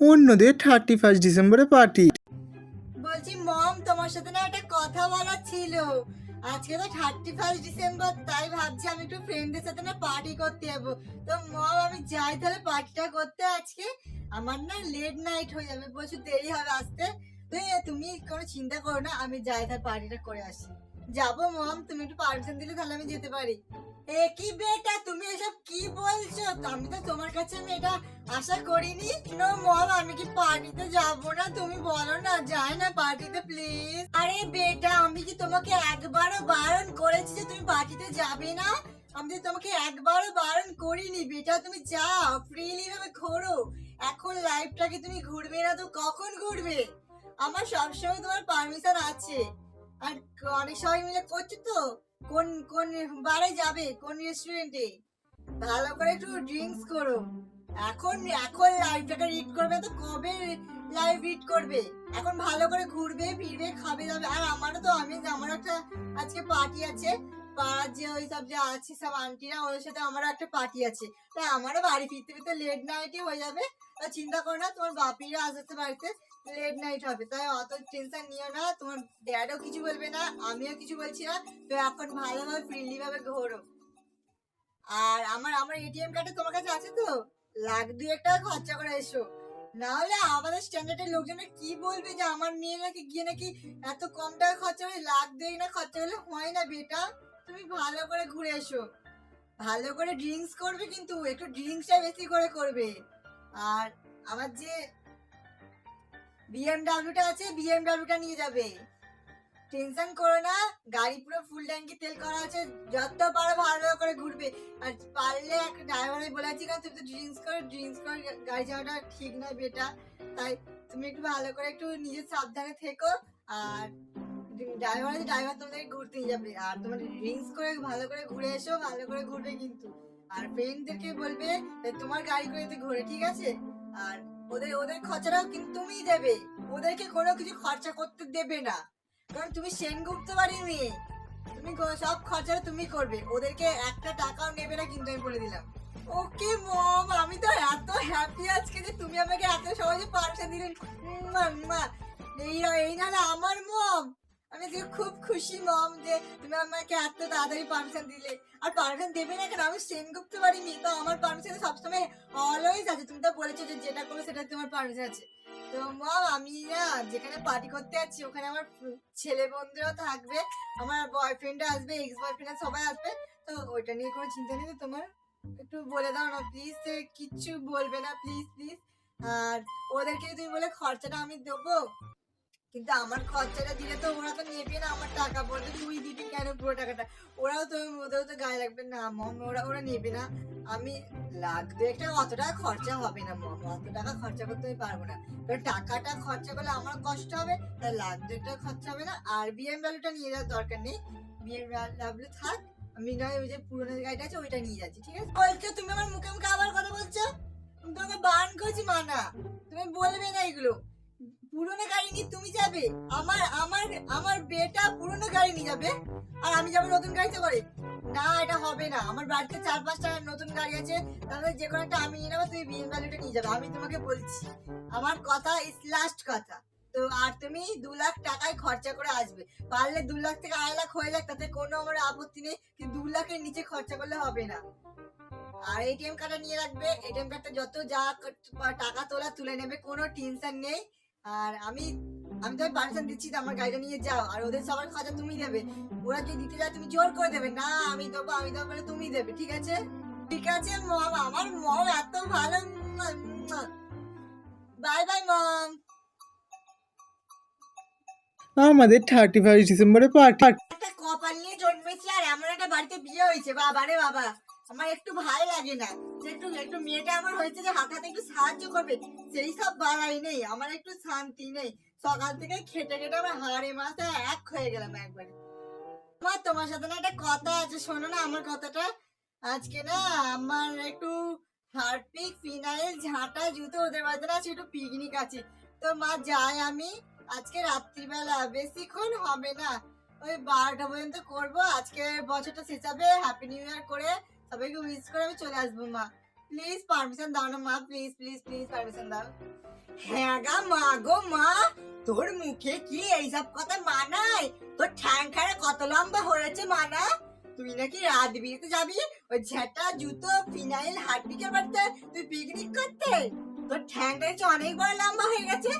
অন্যদের thirty first ডিসেম্বরে party বলছি, মম, তোমার সাথে না একটা কথা বলার ছিল। আজকে তো থার্টি ফার্স্ট ডিসেম্বর তাই ভাবছি আমি একটু ফ্রেন্ডদের সাথে না পার্টি করতে যাব। তো মম, আমি যাই তাহলে পার্টিটা করতে আজকে। আমার না লেট নাইট হয়ে যাবে প্রচুর দেরি হবে আসতে। তুমি কোনো চিন্তা করো না, আমি যাই তাহলে পার্টিটা করে আসি। যাব মম, তুমি একটু পারমিশন দিলে তাহলে আমি যেতে পারি। এ কি বেটা, তুমি এসব কি আমি তো তোমার কাছে আমি এটা আশা করিনি। নো মম আমি কি পার্টিতে যাব না? তুমি বলো না যাই না পার্টিতে প্লিজ আরে বেটা আমি কি তোমাকে একবারও বারণ করেছি যে তুমি পার্টিতে যাবে না? আমি তো তোমাকে একবারও বারণ করিনি বেটা। তুমি যাও ফ্রিলি ভাবে ঘোরো। এখন লাইফটাকে তুমি ঘুরবে না তো কখন ঘুরবে? আমার সবসময় তোমার পারমিশন আছে। আর অনেক সবাই মিলে করছ তো? কোন কোন বারে যাবে? কোন রেস্টুরেন্টে ভালো করে একটু ড্রিঙ্কস করো। এখন এখন লাইফটাকে রিড করবে তো কবে লাইভ রিড করবে? এখন ভালো করে ঘুরবে, ফিরবে, খাবে দাবে আর আমারও তো আমি আমার একটা আজকে পার্টি আছে। পাড়ার যে ওই সব যে আছে, সব আন্টিরা ওদের সাথে আমারও একটা পার্টি আছে। তাই আমারও বাড়ি ফিরতে ফিরতে লেট নাইটই হয়ে যাবে। তা চিন্তা করো না, তোমার বাপিরা আসতে বাড়িতে লেট নাইট হবে। তাই অত টেনশন নিও না, তোমার ড্যাডও কিছু বলবে না, আমিও কিছু বলছি না। তো এখন ভালোভাবে ফ্রিলি ভাবে ঘোরো। আর আমার আমার এটিএম কার্ডে তোমার কাছে আছে তো? লাখ দুই একটা খরচা করে এসো। না হলে আমাদের স্ট্যান্ডার্ডের লোকজনে কি বলবে যে আমার মেয়ে নাকি গিয়ে নাকি এত কম টাকা খরচা করে, লাখ দুই না খরচা হলে হয় না বেটা? তুমি ভালো করে ঘুরে এসো। ভালো করে ড্রিঙ্কস করবে কিন্তু, একটু ড্রিঙ্কসটা বেশি করে করবে। আর আমার যে বিএমডাব্লিউটা আছে বিএমডাব্লিউটা নিয়ে যাবে। টেনশন করো না, গাড়ি পুরো ফুল ট্যাঙ্কি তেল করা আছে, যত পারো ভালো করে ঘুরবে। আর পারলে একটা ড্রাইভারে বলেছি কারণ তুমি তো ড্রিঙ্কস করে ড্রিঙ্কস করে গাড়ি চালানোটা ঠিক নয় বেটা। তাই তুমি একটু ভালো করে একটু নিজের সাবধানে থেকো, আর ড্রাইভার আছে ড্রাইভার তোমাদেরকে ঘুরতে নিয়ে যাবে। আর তোমার ড্রিঙ্কস করে ভালো করে ঘুরে এসো, ভালো করে ঘুরবে কিন্তু। আর ফ্রেন্ডদেরকে বলবে তোমার গাড়ি করে ঘুরে, ঠিক আছে? আর ওদের ওদের খরচাটাও কিন্তু তুমিই দেবে। ওদেরকে কোনো কিছু খরচা করতে দেবে না। কারণ তুমি সেনগুপ্ত বাড়ির মেয়ে। তুমি সব খরচাটা তুমি করবে। ওদেরকে একটা টাকাও নেবে না কিন্তু আমি বলে দিলাম। ওকে মম, আমি তো এত হ্যাপি আজকে যে তুমি আমাকে এত সহজে পার্সেল দিলেন। এই না না আমার মম। আমি খুব খুশি, মম, যে তুমি আমাকে এত তাড়াতাড়ি পারমিশন দিলে। আর পারমিশন দেবে না কেন? আমি সেনগুপ্ত বাড়ি মেয়ে, তো আমার পারমিশন সবসময় অলওয়েজ আছে। তুমি তো বলেছ যে যেটা করবে সেটা তোমার পারমিশন আছে। তো মম আমি না যেখানে পার্টি করতে যাচ্ছি, ওখানে আমার ছেলে বন্ধুরাও থাকবে, আমার বয়ফ্রেন্ড আসবে এক্স বয়ফ্রেন্ড সবাই আসবে, তো ওইটা নিয়ে কোনো চিন্তা নেই তোমার একটু বলে দাও না প্লিজ কিচ্ছু বলবে না প্লিজ প্লিজ আর ওদেরকে তুমি বলে খরচাটা আমি দেবো কিন্তু আমার খরচাটা দিলে তো ওরা তো নেবে না, আমার টাকা বলবে তুই দিবি কেন পুরো টাকাটা? ওরাও তো ওদেরও তো গায়ে লাগবে, না মম, ওরা ওরা নেবে না। আমি লাখ দুয়েকটা অত টাকা খরচা হবে না মম, অত টাকা খরচা করতে আমি পারব না। কারণ টাকাটা খরচা করলে আমার কষ্ট হবে, তাই লাখ টাকা খরচা হবে না। আর বিএমডাব্লিউটা নিয়ে যাওয়ার দরকার নেই। বিএমডাব্লিউ থাক, আমি নয়, ওই যে পুরোনো গাড়িটা আছে, ওইটা নিয়ে যাচ্ছি, ঠিক আছে? বলছো, তুমি আমার মুখে মুখে আবার কথা বলছো? তোমাকে বান করছি, মানা। তুমি বলবে না এগুলো। পুরোনো গাড়ি নিয়ে তুমি যাবে? আমার আমার আমার বেটা পুরোনো গাড়ি নিয়ে যাবে? আর আমি যাব নতুন গাড়িতে করে? না, এটা হবে না। আমার বাড়িতে চার পাঁচটা নতুন গাড়ি আছে। তাহলে যে কোনো একটা আমি নিয়ে নেব, তুমি বিএম বিএমডাব্লিউটা নিয়ে যাবে। আমি তোমাকে বলছি, আমার কথা ইস লাস্ট কথা। তো আর তুমি দু লাখ টাকায় খরচা করে আসবে। পারলে দু লাখ থেকে আড়াই লাখ হয়ে যাক, তাতে কোনো আমার আপত্তি নেই। কিন্তু দু লাখের নিচে খরচা করলে হবে না। আর এটিএম কার্ডটা নিয়ে রাখবে। এটিএম কার্ডটা যত যা টাকা তোলা তুলে নেবে, কোনো টেনশন নেই। আর আমি আমি তোমায় পারমিশন দিচ্ছি আমার গাড়িটা নিয়ে যাও। আর ওদের সবার খরচা তুমি দেবে। ওরা যদি দিতে যায় তুমি জোর করে দেবে। না আমি দেবো আমি দেবো বলে তুমি দেবে ঠিক আছে? ঠিক আছে মম। আমার মম এত ভালো বাই বাই মম। আমাদের থার্টি ফার্স্ট ডিসেম্বরে পার্টি একটা কপাল নিয়ে জন্মেছি আর এমন একটা বাড়িতে বিয়ে হয়েছে। বাবা রে বাবা। আমার একটু ভালো লাগে না। একটু একটু মেয়েটা আমার হয়েছে যে হাতে একটু সাহায্য করবে, সেই সব বালাই নেই, আমার একটু শান্তি নেই। সকাল থেকে খেটে খেটে আমার হাড়ে মাথা এক হয়ে গেলাম একবারে। আমার তোমার সাথে না একটা কথা আছে, শোনো না আমার কথাটা। আজকে না আমার একটু হারপিক ফিনাইল, ঝাঁটা, জুতো ওদের বাড়িতে না একটু পিকনিক আছে। তো মা, যাই আমি আজকে রাত্রিবেলা, বেশিক্ষণ হবে না। ওই বারোটা পর্যন্ত করব, আজকে বছরটা শেষ হবে হ্যাপি নিউ ইয়ার করে সবাইকে উইশ করে আমি চলে আসব, মা। প্লিজ পারমিশন দাও না, মা। প্লিজ প্লিজ প্লিজ পারমিশন দাও। হ্যাঁ গা মা গো মা, তোর মুখে কি এইসব কথা তোর ঠ্যাং কত লম্বা হয়েছে মানা? তুই নাকি রাত যাবি? ওই ঝেটা, জুতো, ফিনাইল হাটপিকের বাড়িতে তুই পিকনিক করতে? তোর ঠ্যাংটা হচ্ছে অনেক বড় লম্বা হয়ে গেছে।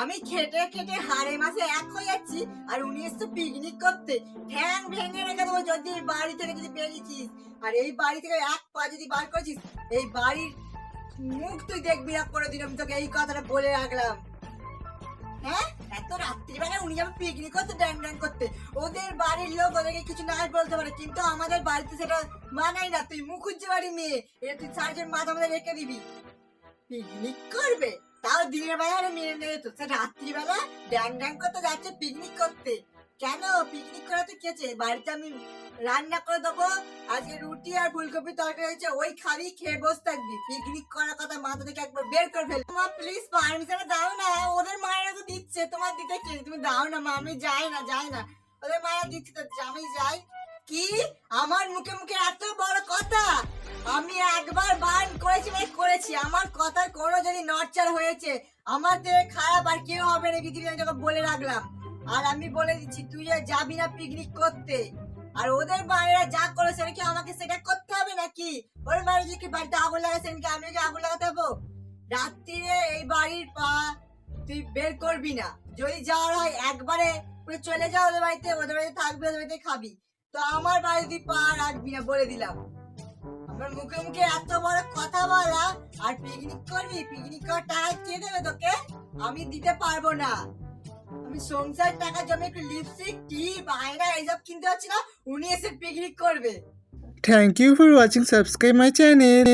আমি খেটে খেটে হাড়ে মাসে এক হয়ে যাচ্ছি, আর উনি এসছে পিকনিক করতে। ঠ্যাং ভেঙে রেখে দেবো যদি বাড়ি থেকে যদি বেরিয়েছিস আর এই বাড়ি থেকে এক পা যদি বার করেছিস, এই বাড়ির মুখ তুই দেখবি না করে দিলাম তোকে এই কথাটা বলে রাখলাম। হ্যাঁ? এত রাত্রিবেলা উনি যাবে পিকনিক করতে ড্যাং ড্যাং করতে, ওদের বাড়ির লোক ওদেরকে কিছু না বলতে পারে, কিন্তু আমাদের বাড়িতে সেটা মানাই না। তুই মুখুজ্জি বাড়ি মেয়ে, এটা তুই সার্জের মাথা মধ্যে রেখে দিবি। পিকনিক করবে? তাও দিনের বেলা মেনে নেবে তো। সে রাত্রিবেলা ড্যাং ড্যাং করতে যাচ্ছে পিকনিক করতে। কেন পিকনিক করাতে কেছে বাড়িতে আমি রান্না করে দেবো, আজকে রুটি আর ফুলকপি তরকারি হয়েছে, ওই খাবি, খেয়ে বসে থাকবি। পিকনিক করার কথা মাথা থেকে একবার বের করে ফেল। মা প্লিজ পারমিশন দাও না, ওদের মায়েরা তো দিচ্ছে, তোমার দিতে কে? তুমি দাও না, মা, আমি যাই না যাই না। ওদের মায়েরা দিচ্ছে তো, আমি যাই। কি? আমার মুখে মুখে এত বড় কথা? আমি একবার বান করেছি মানে করেছি। আমার কথার কোনো যদি নড়চড় হয়েছে আমার থেকে খারাপ আর কেউ হবে না পৃথিবী আমি তোকে বলে রাখলাম। আর আমি বলে দিচ্ছি, তুই আর যাবি না পিকনিক করতে। আর ওদের মায়েরা যা করে সেটা কি আমাকে সেটা করতে হবে নাকি? ওর মায়ের যদি কি বাড়িতে আগুন লাগায় সেদিন কি আমি কি আগুন লাগাতে হব রাত্রিরে এই বাড়ির পা তুই বের করবি না। যদি যাওয়ার হয় একবারে পুরো চলে যাও ওদের বাড়িতে ওদের বাড়িতে থাকবি, ওদের বাড়িতে খাবি। তো আমার বাড়ি তুই পা রাখবি না বলে দিলাম। আমার মুখে মুখে এত বড় কথা বলা, আর পিকনিক করবি? পিকনিক করার টাকা কে দেবে তোকে? আমি দিতে পারব না। আমি সংসার টাকা জমে একটু লিপস্টিক টিপ আয়না এইসব কিনতে পারছি না, উনি এসে পিকনিক করবে। Thank you for watching subscribe my channel